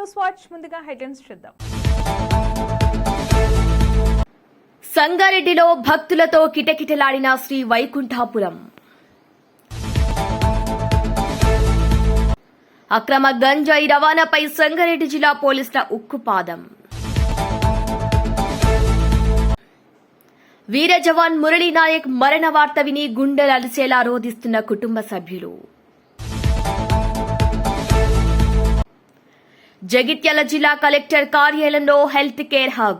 News watch ముందుగా headlines చూద్దాం. సంగారెడ్డిలో భక్తులతో కిటకిటలాడిన శ్రీ వైకుంఠాపురం. అక్రమ గంజాయి రవాణాపై సంగారెడ్డి జిల్లా పోలీసుల ఉక్కుపాదం. వీర జవాన్ మురళీ నాయక్ మరణ వార్త విని గుండెలు అలిసేలా రోధిస్తున్న కుటుంబ సభ్యులు. జగిత్యాల జిల్లా కలెక్టర్ కార్యాలయంలో హెల్త్ కేర్ హబ్.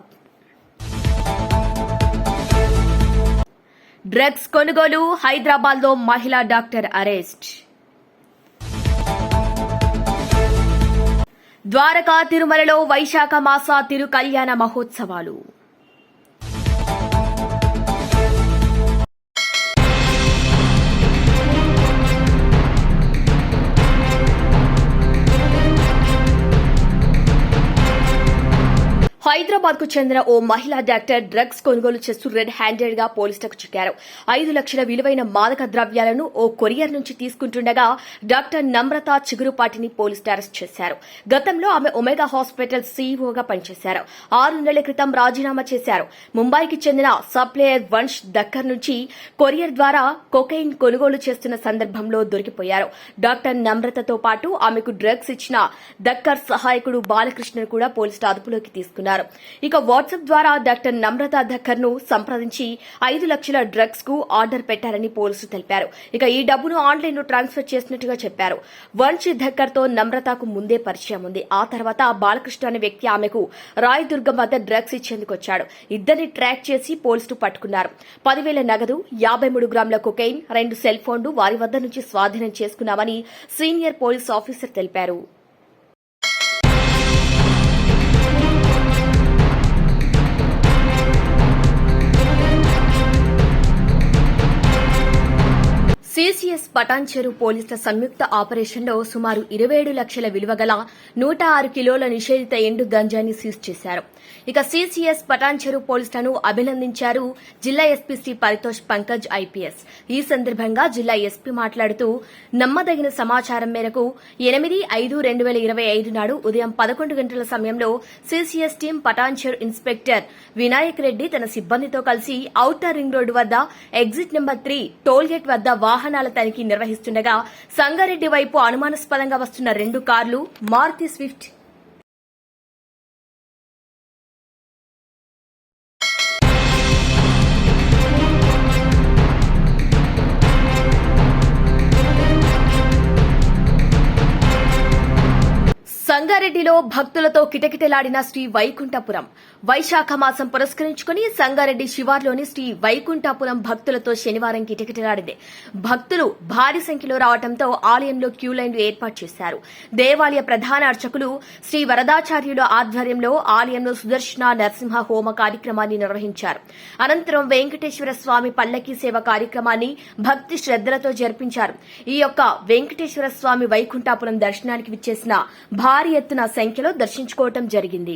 డ్రగ్స్ కొనుగోలు హైదరాబాద్లో మహిళా డాక్టర్ అరెస్ట్. ద్వారకా తిరుమలలో వైశాఖ మాస తిరు కళ్యాణ మహోత్సవాలు. Haydi హైదరాబాద్కు చెందిన ఓ మహిళా డాక్టర్ డ్రగ్స్ కొనుగోలు చేస్తూ రెడ్ హ్యాండెడ్గా పోలీసులకు చిక్కారు. ఐదు లక్షల విలువైన మాదక ద్రవ్యాలను ఓ కొరియర్ నుంచి తీసుకుంటుండగా డాక్టర్ నమ్రత చిగురుపాటిని పోలీసులు అరెస్ట్ చేశారు. గతంలో ఆమె ఒమేగా హాస్పిటల్ సీఈఓగా పనిచేశారు. ఆరు నెలల క్రితం రాజీనామా చేశారు. ముంబైకి చెందిన సప్లయర్ వంశ్ దక్కర్ నుంచి కొరియర్ ద్వారా కొకైన్ కొనుగోలు చేస్తున్న సందర్భంలో దొరికిపోయారు. డాక్టర్ నమ్రతతో పాటు ఆమెకు డ్రగ్స్ ఇచ్చిన దక్కర్ సహాయకుడు బాలకృష్ణను కూడా పోలీసులు అదుపులోకి తీసుకున్నారు. ఇక వాట్సాప్ ద్వారా డాక్టర్ నమ్రత దక్కర్ను సంప్రదించి ఐదు లక్షల డ్రగ్స్కు ఆర్డర్ పెట్టారని పోలీసులు తెలిపారు. ఇక ఈ డబ్బును ఆన్లైన్లో ట్రాన్స్ఫర్ చేసినట్టుగా చెప్పారు. వంశీ ధక్కర్తో నమ్రతకు ముందే పరిచయం ఉంది. ఆ తర్వాత బాలకృష్ణ అనే వ్యక్తి ఆమెకు రాయదుర్గం వద్ద డ్రగ్స్ ఇచ్చేందుకు వచ్చాడు. ఇద్దరిని ట్రాక్ చేసి పోలీసులు పట్టుకున్నారు. పదివేల నగదు యాభై మూడు గ్రాముల కొకైన్ రెండు సెల్ ఫోన్లు వారి వద్ద నుంచి స్వాధీనం చేసుకున్నామని సీనియర్ పోలీస్ ఆఫీసర్ తెలిపారు. సీసీఎస్ పటాన్చెరు పోలీసుల సంయుక్త ఆపరేషన్లో సుమారు ఇరవై ఏడు లక్షల విలువ గల నూట ఆరు కిలోల నిషేధిత ఎండు గంజాన్ని సీజ్ చేశారు. ఇక సీసీఎస్ పటాన్చెరు పోలీసులను అభినందించారు జిల్లా ఎస్పీ శ్రీ పరితోష్ పంకజ్ ఐపీఎస్. ఈ సందర్భంగా జిల్లా ఎస్పీ మాట్లాడుతూ నమ్మదగిన సమాచారం మేరకు ఎనిమిది ఐదు రెండు వేల ఇరవై ఐదు నాడు ఉదయం పదకొండు గంటల సమయంలో CCS team Patancheru inspector Vinayak Reddy తన సిబ్బందితో కలిసి ఔటర్ రింగ్ రోడ్డు వద్ద ఎగ్జిట్ నెంబర్ త్రీ టోల్గేట్ వద్ద వాహనాల తనిఖీ నిర్వహిస్తుండగా సంగారెడ్డి వైపు అనుమానాస్పదంగా వస్తున్న రెండు కార్లు మారుతి స్విఫ్ట్ సంగారెడ్డిలో భక్తులతో కిటకిటలాడిన శ్రీ వైకుంఠపురం. వైశాఖ మాసం పురస్కరించుకుని సంగారెడ్డి శివార్లోని శ్రీ వైకుంఠపురం భక్తులతో శనివారం కిటకిటలాడింది. భక్తులు భారీ సంఖ్యలో రావడంతో ఆలయంలో క్యూ లైన్లు ఏర్పాటు చేశారు. దేవాలయ ప్రధాన అర్చకులు శ్రీ వరదాచార్యుల ఆధ్వర్యంలో ఆలయంలో సుదర్శన నరసింహ హోమ కార్యక్రమాన్ని నిర్వహించారు. అనంతరం వెంకటేశ్వర స్వామి పల్లకీ సేవ కార్యక్రమాన్ని భక్తి శ్రద్దలతో జరిపించారు. ఈ యొక్క వెంకటేశ్వర స్వామి వైకుంఠాపురం దర్శనానికి విచ్చేసిన భారీ భారీ ఎత్తున సంఖ్యలో దర్శించుకోవటం జరిగింది.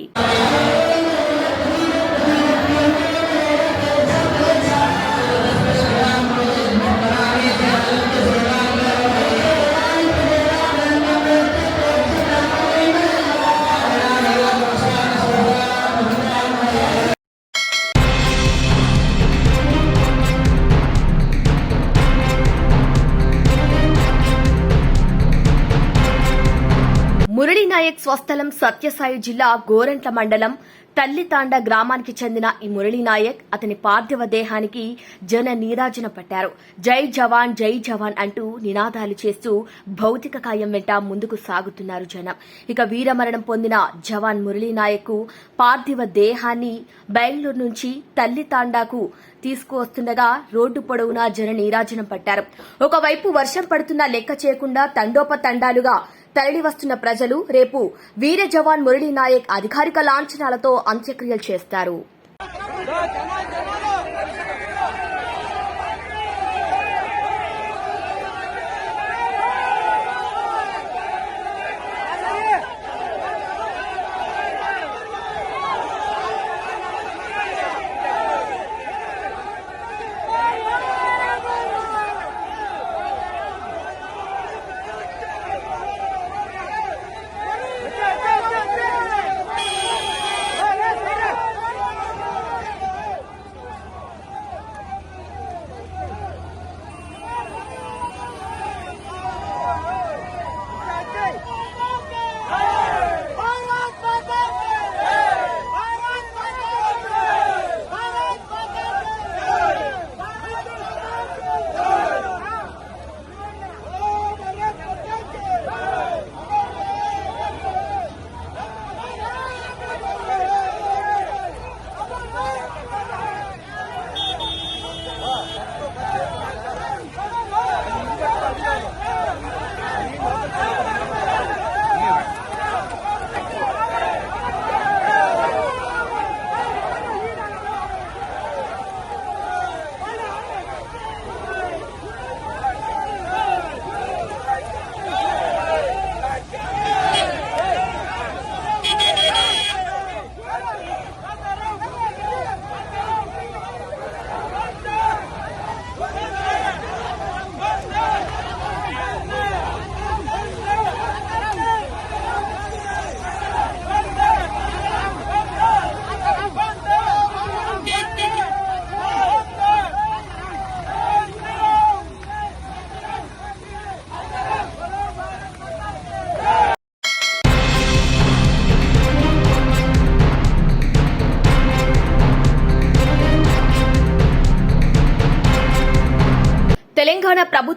వినాయక్ స్వస్థలం సత్యసాయి జిల్లా గోరంట్ల మండలం తల్లితాండ గ్రామానికి చెందిన ఈ మురళీ నాయక్ అతని పార్థివ దేహానికి జన నీరాజన పట్టారు. జై జవాన్ జై జవాన్ అంటూ నినాదాలు చేస్తూ భౌతిక కాయం వెంట ముందుకు సాగుతున్నారు జనం. ఇక వీరమరణం పొందిన జవాన్ మురళీనాయక్ పార్థివ దేహాన్ని బెంగళూరు నుంచి తల్లితాండాకు తీసుకువస్తుండగా రోడ్డు పొడవునా జన నీరాజనం పట్టారు. ఒకవైపు వర్షం పడుతున్నా లెక్క చేయకుండా తండోపతండాలుగా తరలి వస్తున్న ప్రజలు రేపు వీర జవాన్ మురళీ నాయక్ అధికారిక లాంఛనాలతో అంత్యక్రియలు చేస్తారు.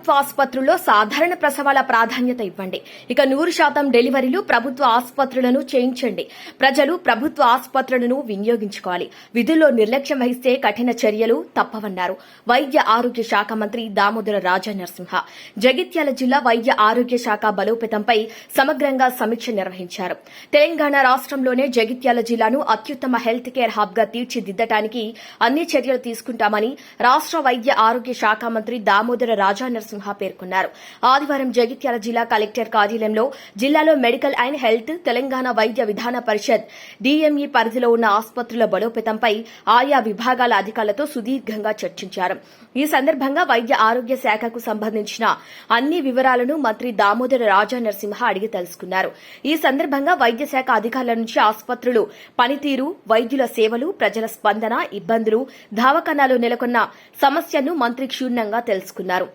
ప్రభుత్వ ఆసుపత్రుల్లో సాధారణ ప్రసవాల ప్రాధాన్యత ఇవ్వండి. ఇక నూరు శాతం డెలివరీలు ప్రభుత్వ ఆసుపత్రులను చేయించండి. ప్రజలు ప్రభుత్వ ఆసుపత్రులను వినియోగించుకోవాలి. విధుల్లో నిర్లక్ష్యం వహిస్తే కఠిన చర్యలు తప్పవన్నారు. వైద్య ఆరోగ్య శాఖ మంత్రి దామోదర రాజా నరసింహ జగిత్యాల జిల్లా వైద్య ఆరోగ్య శాఖ బలోపేతంపై సమగ్రంగా సమీక్ష నిర్వహించారు. తెలంగాణ రాష్ట్రంలోనే జగిత్యాల జిల్లాను అత్యుత్తమ హెల్త్ కేర్ హబ్గా తీర్చిదిద్దటానికి అన్ని చర్యలు తీసుకుంటామని రాష్ట్ర వైద్య ఆరోగ్య శాఖ మంత్రి దామోదర రాజా నరసింహ పేర్కొన్నారు. ఆదివారం జగిత్యాల జిల్లా కలెక్టర్ కార్యాలయంలో జిల్లాలో మెడికల్ అండ్ హెల్త్ తెలంగాణ వైద్య విధాన పరిషత్ డిఎంఈ పరిధిలో ఉన్న ఆసుపత్రుల బలోపేతంపై ఆయా విభాగాల అధికారులతో సుదీర్ఘంగా చర్చించారు. ఈ సందర్భంగా వైద్య ఆరోగ్య శాఖకు సంబంధించిన అన్ని వివరాలను మంత్రి దామోదర రాజా నరసింహ అడిగి తెలుసుకున్నారు. ఈ సందర్భంగా వైద్య శాఖ అధికారుల నుంచి ఆసుపత్రులు పనితీరు వైద్యుల సేవలు ప్రజల స్పందన ఇబ్బందులు దవాఖానాలో నెలకొన్న సమస్యను మంత్రి క్షుణ్ణంగా తెలుసుకున్నారు.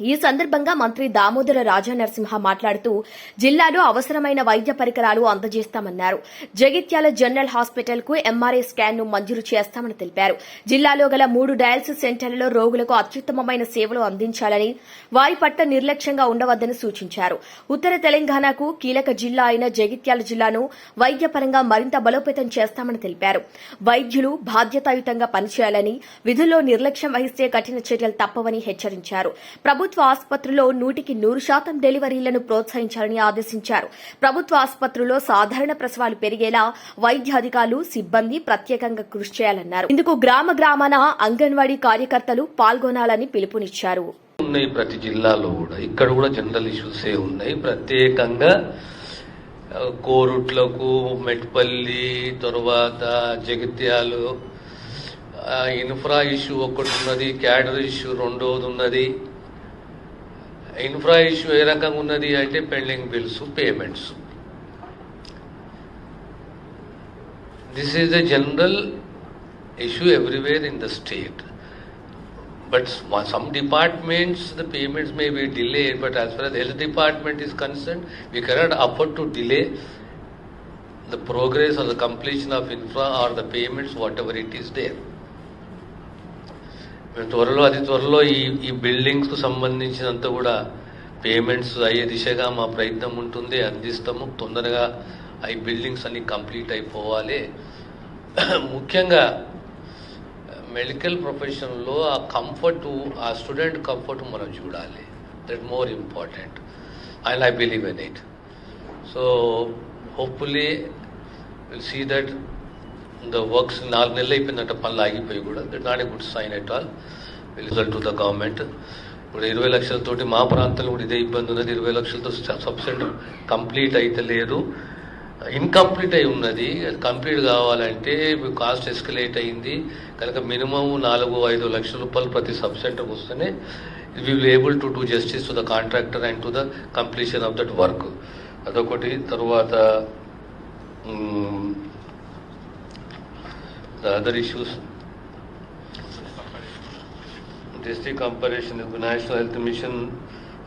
ఈ సందర్భంగా మంత్రి దామోదర రాజా నరసింహ మాట్లాడుతూ జిల్లాలో అవసరమైన వైద్య పరికరాలు అందజేస్తామన్నారు. జగిత్యాల జనరల్ హాస్పిటల్కు ఎంఆర్ఐ స్కాన్ను మంజూరు చేస్తామని తెలిపారు. జిల్లాలో గల మూడు డయాలసిస్ సెంటర్లలో రోగులకు అత్యుత్తమమైన సేవలు అందించాలని వారి పట్ల నిర్లక్ష్యంగా ఉండవద్దని సూచించారు. ఉత్తర తెలంగాణకు కీలక జిల్లా అయిన జగిత్యాల జిల్లాను వైద్యపరంగా మరింత బలోపేతం చేస్తామని తెలిపారు. వైద్యులు బాధ్యతాయుతంగా పనిచేయాలని విధుల్లో నిర్లక్ష్యం వహిస్తే కఠిన చర్యలు తప్పవని హెచ్చరించారు. ప్రభుత్వ ఆసుపత్రుల్లో నూటికి నూరు శాతం డెలివరీలను ప్రోత్సహించాలని ఆదేశించారు. ప్రభుత్వ ఆసుపత్రుల్లో సాధారణ ప్రసవాలు పెరిగేలా వైద్యాధికారులు సిబ్బంది ప్రత్యేకంగా కృషి చేయాలన్నారు. ఇందుకు గ్రామ గ్రామాన అంగన్వాడీ కార్యకర్తలు పాల్గొనాలని పిలుపునిచ్చారు. ఉన్నాయి ప్రతి జిల్లాలో కూడా. ఇక్కడ కూడా జనరల్ ఇష్యూసే ఉన్నాయి. ప్రత్యేకంగా కోరుట్లకు మెట్పల్లి తర్వాత జగిత్యాలు ఇన్ఫ్రా ఇష్యూ ఒకటి ఉన్నది క్యాడర్ ఇష్యూ రెండోది ఉన్నది. ఇన్ఫ్రా ఇష్యూ ఏ రకంగా ఉన్నది అంటే pending bills payments this is a general issue everywhere in the state But s- some departments, the payments may be delayed, but as far as health department is concerned, we cannot afford to delay the progress or the completion of infra or the payments, whatever it is there. త్వరలో అతి త్వరలో ఈ ఈ బిల్డింగ్స్కు సంబంధించినంత కూడా payments అయ్యే దిశగా మా ప్రయత్నం ఉంటుంది. అందిస్తాము. తొందరగా ఈ బిల్డింగ్స్ అన్ని కంప్లీట్ అయిపోవాలి. ముఖ్యంగా మెడికల్ ప్రొఫెషన్లో ఆ కంఫర్ట్ ఆ స్టూడెంట్ కంఫర్ట్ మనం చూడాలి. That more important. And I believe in it. So hopefully will see that the works నాలుగు నెలలు అయిపోయిందంట పనులు ఆగిపోయి కూడా. That not a good sign at all result to the government ఇప్పుడు ఇరవై లక్షలతోటి మా ప్రాంతంలో కూడా ఇదే ఇబ్బంది ఉన్నది. ఇరవై లక్షలతో సబ్ సెంటర్ కంప్లీట్ అయితే లేదు. ఇన్కంప్లీట్ అయి ఉన్నది. అది కంప్లీట్ కావాలంటే కాస్ట్ ఎస్కలేట్ అయింది. కనుక మినిమం నాలుగు ఐదు లక్షల రూపాయలు ప్రతి సబ్ సెంటర్కి వస్తేనే we will able to do justice to the contractor and to the completion of that work అదొకటి. తర్వాత The other issues, district comparison is National Health Mission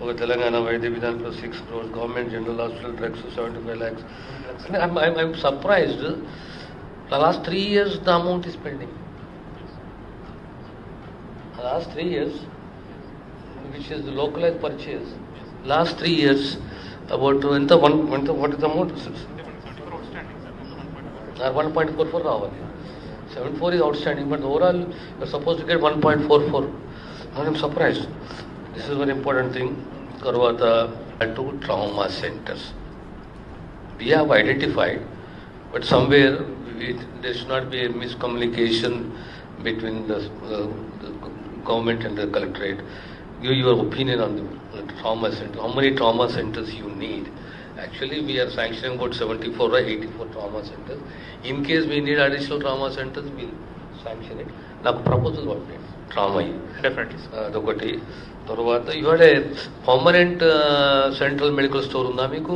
over Telangana Vaidya Vidhan plus 6 crores, Government General Hospital Drugs to 75 lakhs. I'm, I'm, I'm surprised. The last three years the amount is pending. The last three years, which is the localized purchase, last three years about uh, the one, what is the amount? 1.4 crores standing, sir. Uh, 1.4 crores. 74 is outstanding, but overall you're supposed to get 1.44. I am surprised. This is one important thing. Karwata and two trauma centers. We have identified, but somewhere we, there should not be a miscommunication between the, uh, the government and the collectorate. Give your opinion on the trauma center. How many trauma centers you need? Actually we are sanction about seventy four eighty four trauma centres in case we need additional trauma centres we sanction it నాకు proposal పంపండి trauma అదొకటి. తర్వాత ఇవాళ permanent central medical store ఉందా మీకు?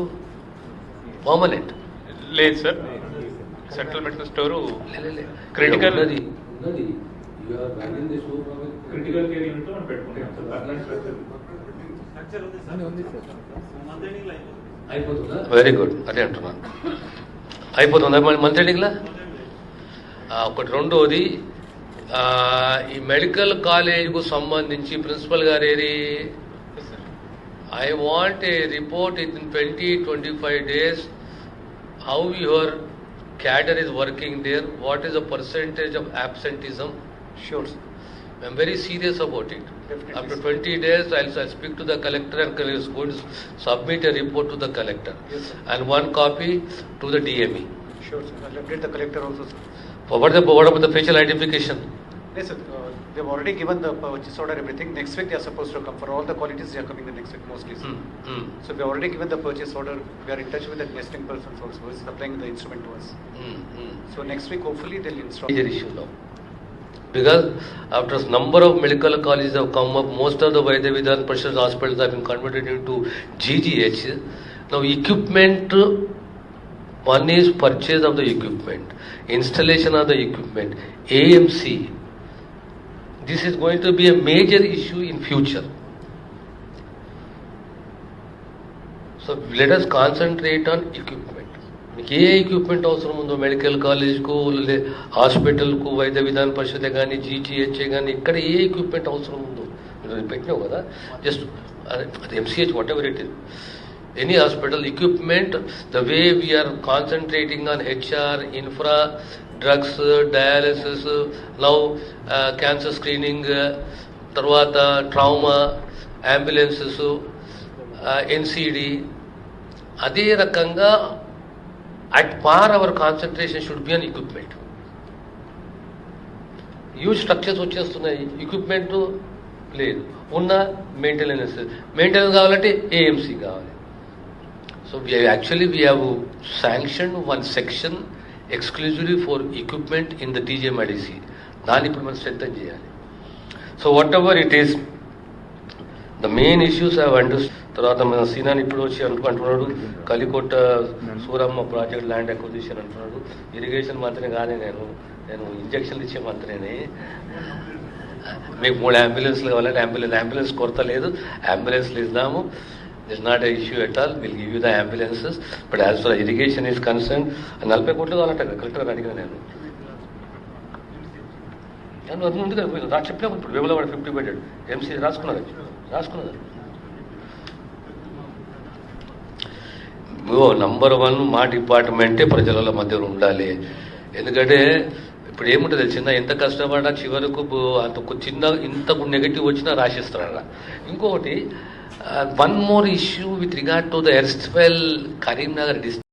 Permanent లేదు sir central medical store critical అది critical care పెట్టుకుంటాం. వెరీ గుడ్ అదే అంటున్నాను అయిపోతుందా మంత్ ఎండింగ్లా ఒకటి రెండోది ఈ మెడికల్ కాలేజ్కు సంబంధించి ప్రిన్సిపల్ గారు ఏది? I want a report in twenty twenty five days how your cadre is working there what is the percentage of absenteeism? Sure, sir. I'm very serious about it. Definitely, After 20 days, I'll, I'll speak to the collector and is going to submit a report to the collector. Yes. And one copy to the DME. Sure, sir. I'll update the collector also, sir. For what, the, what about the facial identification? Yes, sir. Uh, they've already given the purchase order, everything. Next week they are supposed to come. For all the qualities, they are coming the next week mostly, sir. Hmm, So we have already given the purchase order. We are in touch with the nesting persons also, who is supplying the instrument to us. hmm. So next week, hopefully, they'll install. Major issue now because after number of medical colleges have come up, most of the Vaidyavidhan Prashad hospitals have been converted into GGH. Now equipment, one is purchase of the equipment, installation of the equipment, AMC. This is going to be a major issue in future. So let us concentrate on equipment. మీకు ఏ equipment అవసరం ఉందో medical కాలేజ్కు హాస్పిటల్కు వైద్య విధాన పరిషత్ కానీ జీజీహెచ్ఏ కానీ ఇక్కడ ఏ equipment అవసరం ఉందో మీరు పెట్టినావు కదా? జస్ట్ అది MCH whatever it is any hospital equipment the way we are concentrating on HR infra drugs dialysis love cancer screening తర్వాత ట్రామా అంబులెన్సెస్ ఎన్సిడి అదే రకంగా at par our concentration should be an equipment use structures వచ్చేస్తున్నాయి equipment లేదు. ఉన్న maintenance maintenance కావాలంటే AMC కావాలి. So we actually we have sanction one section exclusively for equipment in the TJMIDC దాన్ని ఇప్పుడు మనం స్ట్రెంగ్ చేయాలి. So what ever it is the main issues have under తర్వాత మన సీనాని ఇప్పుడు వచ్చి అనుకుంటున్నాడు. అంటున్నాడు Kalikota Suramma project land acquisition అంటున్నాడు. ఇరిగేషన్ మంత్రిని కానీ నేను. నేను ఇంజక్షన్లు ఇచ్చే మంత్రిని మీకు మూడు అంబులెన్స్లు కావాలంటే అంబులెన్స్. అంబులెన్స్ కొరత లేదు. అంబులెన్స్లు ఇద్దాము. This not a issue at all will give you the ambulances but as for irrigation is concern నలభై కోట్లు కావాలంట. కలెక్టర్ అడిగిన నేను. నేను అది ఉంది కదా రా చెప్పినా ఇప్పుడు వేములవాడు ఫిఫ్టీ పెట్టాడు ఎంసీ రాసుకున్నారు రాసుకున్నారు నంబర్ వన్ మా డిపార్ట్మెంటే ప్రజల మధ్యలో ఉండాలి. ఎందుకంటే ఇప్పుడు ఏముంటుంది చిన్న ఎంత కష్టపడ్డా చివరకు అంత చిన్న ఇంత నెగటివ్ వచ్చినా రాసిస్తారా ఇంకొకటి one more issue with regard to the erstwhile Karimnagar district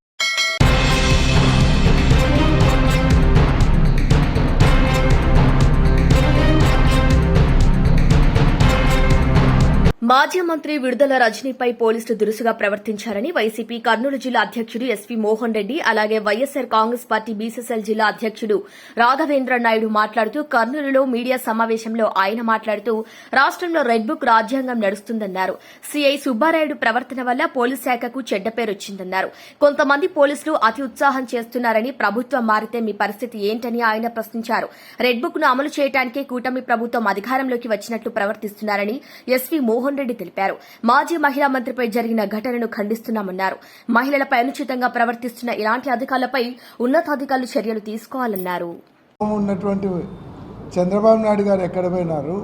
మాజీ మంత్రి విడుదల రజనీపై పోలీసులు దురుసుగా ప్రవర్తించారని వైసీపీ కర్నూలు జిల్లా అధ్యక్షుడు ఎస్వీ మోహన్ రెడ్డి అలాగే వైఎస్సార్ కాంగ్రెస్ పార్టీ బీసీసీఎల్ జిల్లా అధ్యక్షుడు రాఘవేంద్ర నాయుడు మాట్లాడుతూ కర్నూలులో మీడియా సమావేశంలో ఆయన మాట్లాడుతూ రాష్టంలో రెడ్ బుక్ రాజ్యాంగం నడుస్తుందన్నారు. సీఐ సుబ్బారాయుడు ప్రవర్తన వల్ల పోలీస్ శాఖకు చెడ్డ పేరు వచ్చిందన్నారు. కొంతమంది పోలీసులు అతి ఉత్సాహం చేస్తున్నారని ప్రభుత్వం మారితే మీ పరిస్థితి ఏంటని ఆయన ప్రశ్నించారు. రెడ్ బుక్ను అమలు చేయడానికే కూటమి ప్రభుత్వం అధికారంలోకి వచ్చినట్లు ప్రవర్తిస్తున్నారని ఎస్వీ మోహన్ రెడ్డి తెలిపారు. మాజీ మహిళా మంత్రిపై జరిగిన ఘటనను ఖండిస్తున్నామన్నారు. మహిళలపై అనుచితంగా ప్రవర్తిస్తున్న ఇలాంటి అధికారులపై ఉన్నతాధికారులు చర్యలు తీసుకోవాలన్నారు. ఉన్నటువంటి చంద్రబాబు నాయుడు గారు ఎక్కడ పోయినారు?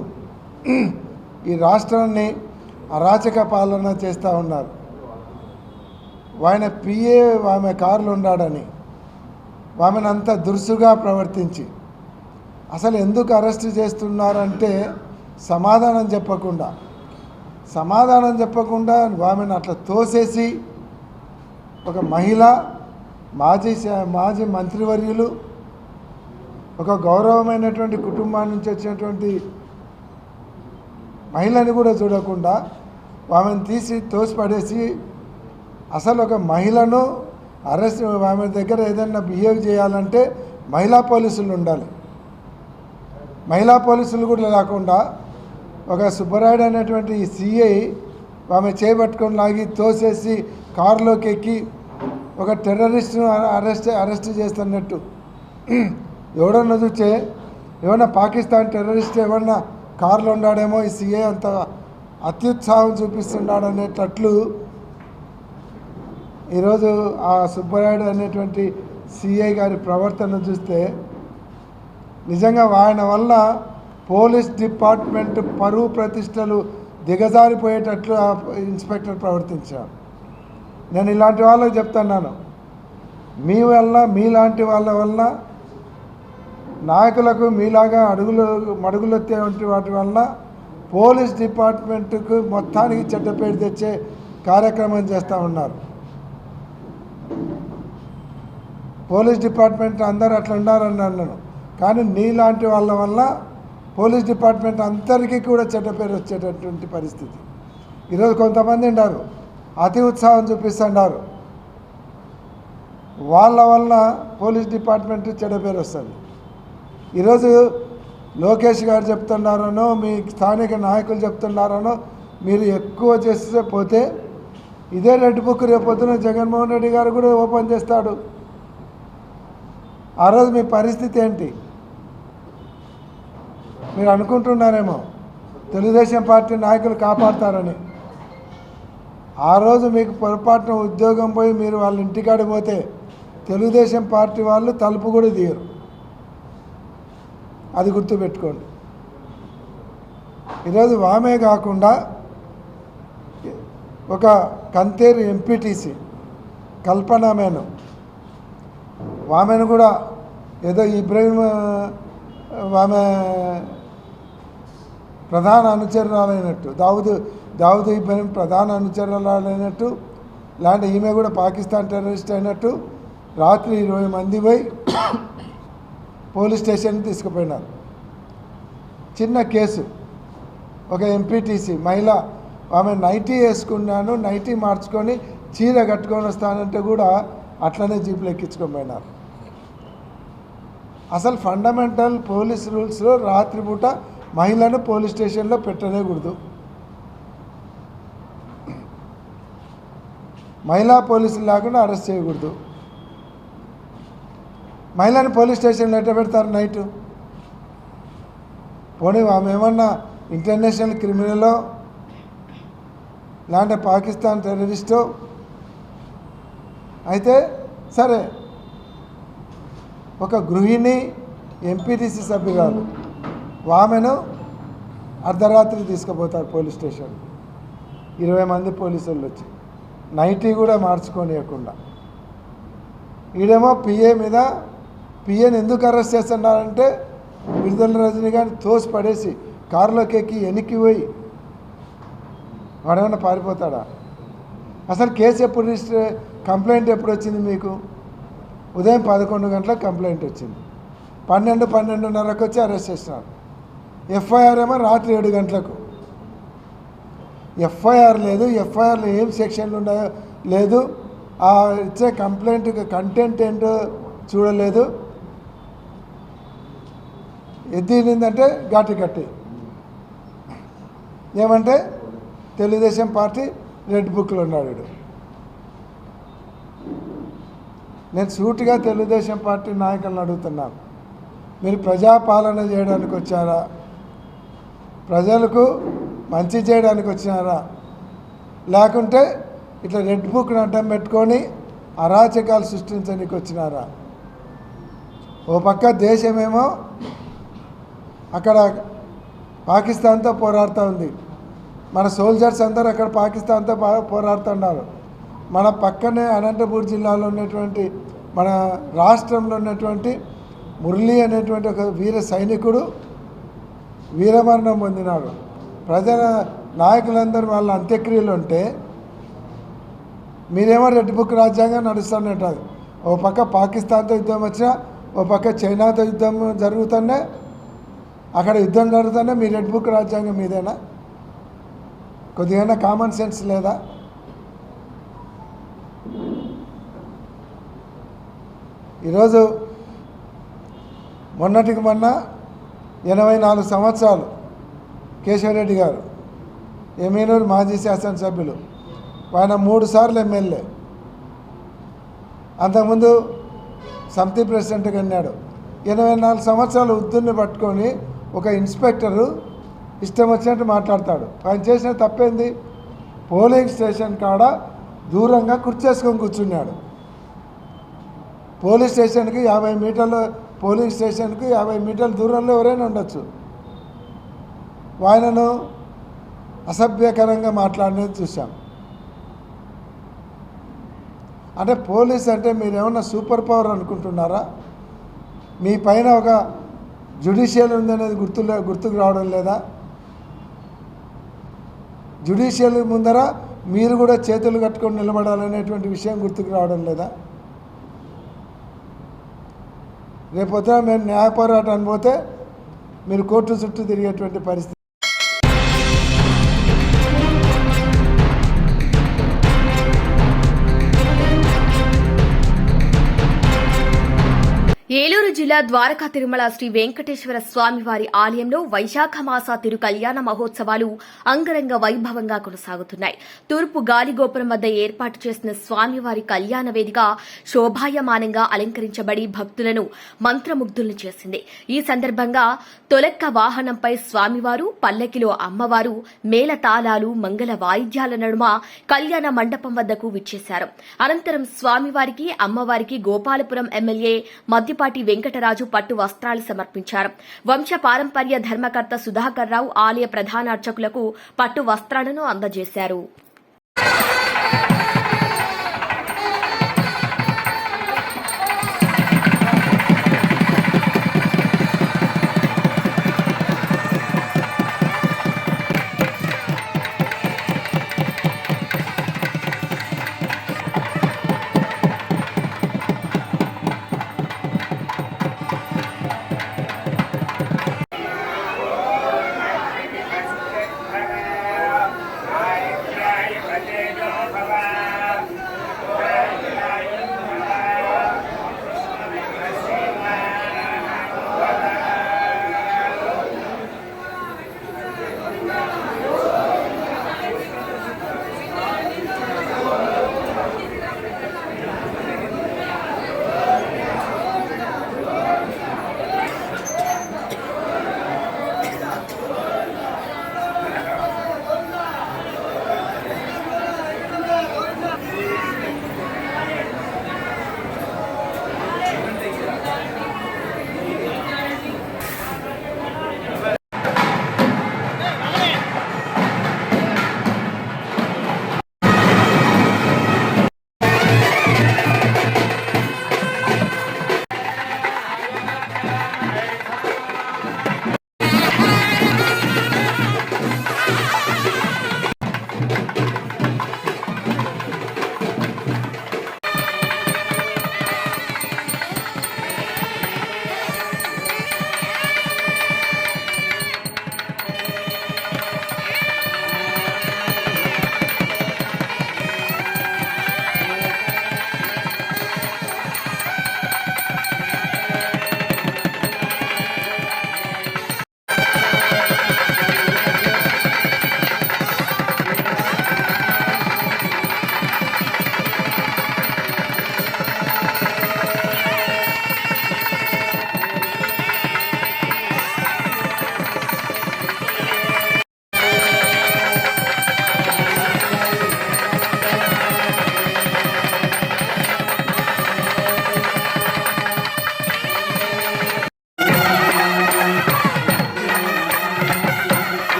ఈ రాష్ట్రాన్ని అరాచక పాలన చేస్తూ ఉన్నారు. ఆయన పిఏ ఆమె కారులో ఉన్నాడని ఆమెను అంత దురుసుగా ప్రవర్తించి అసలు ఎందుకు అరెస్ట్ చేస్తున్నారంటే సమాధానం చెప్పకుండా సమాధానం చెప్పకుండా ఆమెను అట్లా తోసేసి ఒక మహిళ మాజీ మాజీ మంత్రివర్యులు ఒక గౌరవమైనటువంటి కుటుంబాన్ని నుంచి వచ్చినటువంటి మహిళని కూడా చూడకుండా ఆమెను తీసి తోసిపడేసి అసలు ఒక మహిళను అరెస్ట్ ఆమె దగ్గర ఏదైనా బిహేవ్ చేయాలంటే మహిళా పోలీసులు ఉండాలి. మహిళా పోలీసులు కూడా లేకుండా ఒక సుబ్బరాయుడు అనేటువంటి సిఐ ఆమె చేపట్టుకొని లాగి తోసేసి కారులోకి ఎక్కి ఒక టెర్రరిస్ట్ను అరెస్ట్ అరెస్ట్ చేస్తున్నట్టు. ఎవడన్నా చూస్తే ఏమన్నా పాకిస్తాన్ టెర్రరిస్ట్ ఏమన్నా కారులో ఉన్నాడేమో ఈ సీఏ అంత అత్యుత్సాహం చూపిస్తున్నాడు అనేటట్లు ఈరోజు ఆ సుబ్బరాయుడు అనేటువంటి సిఐ గారి ప్రవర్తన చూస్తే నిజంగా ఆయన వల్ల పోలీస్ డిపార్ట్మెంట్ పరువు ప్రతిష్టలు దిగజారిపోయేటట్లు ఆ ఇన్స్పెక్టర్ ప్రవర్తించారు నేను ఇలాంటి వాళ్ళకి చెప్తున్నాను. మీ వల్ల మీలాంటి వాళ్ళ వల్ల నాయకులకు మీలాగా అడుగులు మడుగులెత్తేటువంటి వాటి వల్ల పోలీస్ డిపార్ట్మెంట్కు మొత్తానికి చెడ్డ పేరు తెచ్చే కార్యక్రమం చేస్తూ ఉన్నారు. పోలీస్ డిపార్ట్మెంట్ అందరూ అట్లా ఉండాలని అన్నాను. కానీ నీలాంటి వాళ్ళ వల్ల పోలీస్ డిపార్ట్మెంట్ అందరికీ కూడా చెడ్డ పేరు వచ్చేటటువంటి పరిస్థితి. ఈరోజు కొంతమంది ఉన్నారు అతి ఉత్సాహం చూపిస్తున్నారు వాళ్ళ వల్ల పోలీస్ డిపార్ట్మెంట్ చెడ్డ పేరు వస్తుంది. ఈరోజు లోకేష్ గారు చెప్తున్నారనో మీ స్థానిక నాయకులు చెప్తున్నారనో మీరు ఎక్కువ చేస్తే పోతే ఇదే రెడ్ బుక్ రేపొద్దున జగన్మోహన్ రెడ్డి గారు కూడా ఓపెన్ చేస్తాడు. ఆ రోజు మీ పరిస్థితి ఏంటి? మీరు అనుకుంటున్నారేమో. తెలుగుదేశం పార్టీ నాయకులు కాపాడతారని. ఆ రోజు మీకు పొరపాటున ఉద్యోగం పోయి మీరు వాళ్ళ ఇంటికాడి పోతే తెలుగుదేశం పార్టీ వాళ్ళు తలుపు కూడా తీయరు. అది గుర్తుపెట్టుకోండి. ఈరోజు వామే కాకుండా ఒక కంతేరు ఎంపీటీసీ కల్పన మేను వామెను కూడా ఏదో ఇబ్రహీం ఆమె ప్రధాన అనుచరురాలైనట్టు. దావుదు దావుదు ఇబ్రహీం ప్రధాన అనుచరురాలైనట్టు. లాంటి ఈమె కూడా పాకిస్తాన్ టెర్రరిస్ట్ అయినట్టు. రాత్రి ఇరవై మంది పోయి పోలీస్ స్టేషన్కి తీసుకుపోయినారు. చిన్న కేసు. ఒక ఎంపీటీసీ మహిళ. ఆమె నైటీ వేసుకున్నాను నైటీ మార్చుకొని చీర కట్టుకొని వస్తానంటే కూడా అట్లనే జీపులు ఎక్కించుకోపోయినారు అసలు ఫండమెంటల్ పోలీస్ రూల్స్లో రాత్రిపూట మహిళను పోలీస్ స్టేషన్లో పెట్టనేకూడదు. మహిళా పోలీసులు లేకుండా అరెస్ట్ చేయకూడదు. మహిళని పోలీస్ స్టేషన్లో ఎట్ట పెడతారు నైటు? పోనీ ఆమె ఏమన్నా ఇంటర్నేషనల్ క్రిమినలో లేదంటే పాకిస్తాన్ టెర్రరిస్టు? అయితే సరే ఒక గృహిణి ఎంపీటీసీ సభ్యురాలు. ఆమెను అర్ధరాత్రి తీసుకుపోతారు పోలీస్ స్టేషన్. ఇరవై మంది పోలీసులు వచ్చి. నైటీ కూడా మార్చుకోనియకుండా. ఈడేమో పిఏ మీద పిఏని ఎందుకు అరెస్ట్ చేస్తున్నారంటే విడుదల రజనీ గారిని తోసి పడేసి కారులోకి ఎక్కి వెనక్కి పోయి వాడేమన్నా పారిపోతాడా? అసలు కేసు ఎప్పుడు రిజిస్టర్ కంప్లైంట్ ఎప్పుడు వచ్చింది మీకు? ఉదయం పదకొండు గంటలకు కంప్లైంట్ వచ్చింది. పన్నెండు పన్నెండున్నరకు వచ్చి అరెస్ట్ చేసినారు. ఎఫ్ఐఆర్ ఏమో రాత్రి ఏడు గంటలకు. ఎఫ్ఐఆర్ లేదు ఎఫ్ఐఆర్లో ఏం సెక్షన్లు ఉన్నాయో లేదు. ఆ ఇచ్చే కంప్లైంట్ కంటెంట్ ఏంటో చూడలేదు. ఎద్దిందంటే ఘాటి కట్టి. ఏమంటే తెలుగుదేశం పార్టీ రెడ్ బుక్లో ఉన్నాడు నేను సూటిగా తెలుగుదేశం పార్టీ నాయకులను అడుగుతున్నాను. మీరు ప్రజాపాలన చేయడానికి వచ్చారా? ప్రజలకు మంచి చేయడానికి వచ్చినారా? లేకుంటే ఇట్లా రెడ్ బుక్ని అడ్డం పెట్టుకొని అరాచకాలు సృష్టించడానికి వచ్చినారా? ఓ పక్క దేశమేమో అక్కడ పాకిస్తాన్తో పోరాడుతూ ఉంది. మన సోల్జర్స్ అందరూ అక్కడ పాకిస్తాన్తో పోరాడుతున్నారు. మన పక్కనే అనంతపూర్ జిల్లాలో ఉన్నటువంటి మన రాష్ట్రంలో ఉన్నటువంటి మురళి అనేటువంటి ఒక వీర సైనికుడు వీరమరణం పొందినాడు ప్రజల నాయకులందరూ వాళ్ళ అంత్యక్రియలు ఉంటే మీరేమో రెడ్ బుక్ రాజ్యాంగం నడుస్తున్నట్టు ఓ పక్క పాకిస్తాన్తో యుద్ధం వచ్చినా ఓ పక్క చైనాతో యుద్ధం జరుగుతున్నా అక్కడ యుద్ధం జరుగుతున్నా మీ రెడ్ బుక్ రాజ్యాంగం మీదేనా? కొద్దిగా కామన్ సెన్స్ లేదా? ఈరోజు మొన్నటికి మొన్న ఎనభై నాలుగు సంవత్సరాలు కేశవరెడ్డి గారు ఎమ్మెల్యేలు మాజీ శాసనసభ్యులు ఆయన మూడు సార్లు ఎమ్మెల్యే. అంతకుముందు సమితి ప్రెసిడెంట్గా అన్నాడు ఎనభై నాలుగు సంవత్సరాలు ఉద్దుని పట్టుకొని ఒక ఇన్స్పెక్టరు ఇష్టం వచ్చినట్టు మాట్లాడతాడు. ఆయన చేసిన తప్పేంది? పోలింగ్ స్టేషన్ కాడ దూరంగా కుర్చేసుకొని కూర్చున్నాడు. పోలీస్ స్టేషన్కి యాభై మీటర్లు పోలీస్ స్టేషన్కి యాభై మీటర్ల దూరంలో ఎవరైనా ఉండొచ్చు. ఆయనను అసభ్యకరంగా మాట్లాడినది చూసాం అంటే పోలీస్ అంటే మీరు ఏమన్నా సూపర్ పవర్ అనుకుంటున్నారా? మీ పైన ఒక జుడిషియల్ ఉందనేది గుర్తులే గుర్తుకు రావడం లేదా? జుడిషియల్ ముందర మీరు కూడా చేతులు కట్టుకొని నిలబడాలనేటువంటి విషయం గుర్తుకు రావడం లేదా? రేపొద్దున మేము న్యాయ పోరాటాన్ని పోతే మీరు కోర్టు చుట్టూ తిరిగేటువంటి పరిస్థితి జిల్లా ద్వారకా తిరుమల శ్రీ వెంకటేశ్వర స్వామివారి ఆలయంలో వైశాఖ మాస తిరు కళ్యాణ మహోత్సవాలు అంగరంగ వైభవంగా కొనసాగుతున్నాయి. తూర్పు గాలిగోపురం వద్ద ఏర్పాటు చేసిన స్వామివారి కళ్యాణ వేదిక శోభాయమానంగా అలంకరించబడి భక్తులను మంత్రముగ్ధుల్ని చేసింది. ఈ సందర్భంగా తొలక్క వాహనంపై స్వామివారు పల్లకిలో అమ్మవారు మేళతాళాలు మంగళ వాయిద్యాల నడుమ కళ్యాణ మండపం వద్దకు విచ్చేశారు. అనంతరం స్వామివారికి అమ్మవారికి గోపాలపురం ఎమ్మెల్యే మద్దిపాటి వెంకటరాజు పట్టు వస్త్రాలు సమర్పించారు. వంశ పారంపర్య ధర్మకర్త సుధాకర్ రావు ఆలయ ప్రధానార్చకులకు పట్టు వస్త్రాలను అందజేశారు.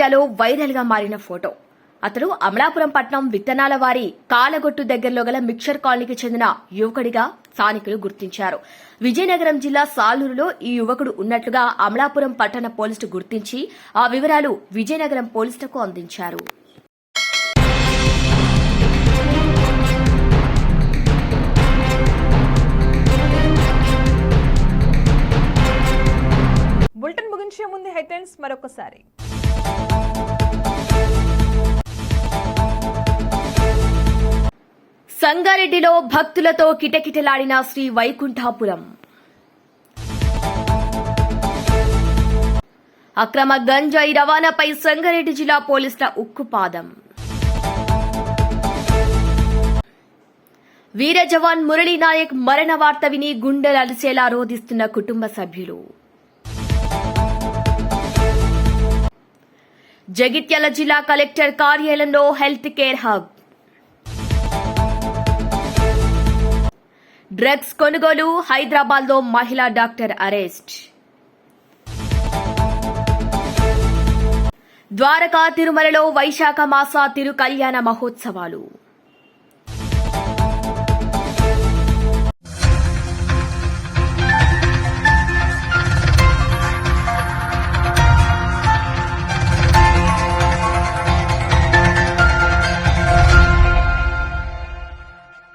మీడియాలో వైరల్గా మారిన ఫోటో. అతడు అమలాపురం పట్నం విత్తనాల వారి కాలగొట్టు దగ్గరలో గల మిక్చర్ కాలనీకి చెందిన యువకుడిగా స్థానికులు గుర్తించారు. విజయనగరం జిల్లా సాలూరులో ఈ యువకుడు ఉన్నట్లుగా అమలాపురం పట్టణ పోలీసులు గుర్తించి ఆ వివరాలు విజయనగరం పోలీసులకు అందించారు. బులెటిన్ ముగించే ముందు హెడ్లైన్స్ మరొకసారి. సంగారెడ్డిలో భక్తులతో కిటకిటలాడిన శ్రీ వైకుంఠాపురం. అక్రమ గంజాయి రవాణాపై సంగారెడ్డి జిల్లా పోలీసుల ఉక్కుపాదం. వీర జవాన్ మురళీ నాయక్ మరణ వార్త విని గుండెలు అలిసేలా రోధిస్తున్న కుటుంబ సభ్యులు. జగిత్యాల జిల్లా కలెక్టర్ కార్యాలయంలో హెల్త్ కేర్ హబ్. డ్రగ్స్ కొనుగోలు హైదరాబాద్లో మహిళా డాక్టర్ అరెస్ట్. ద్వారకా తిరుమలలో వైశాఖ మాస తిరు కళ్యాణ మహోత్సవాలు.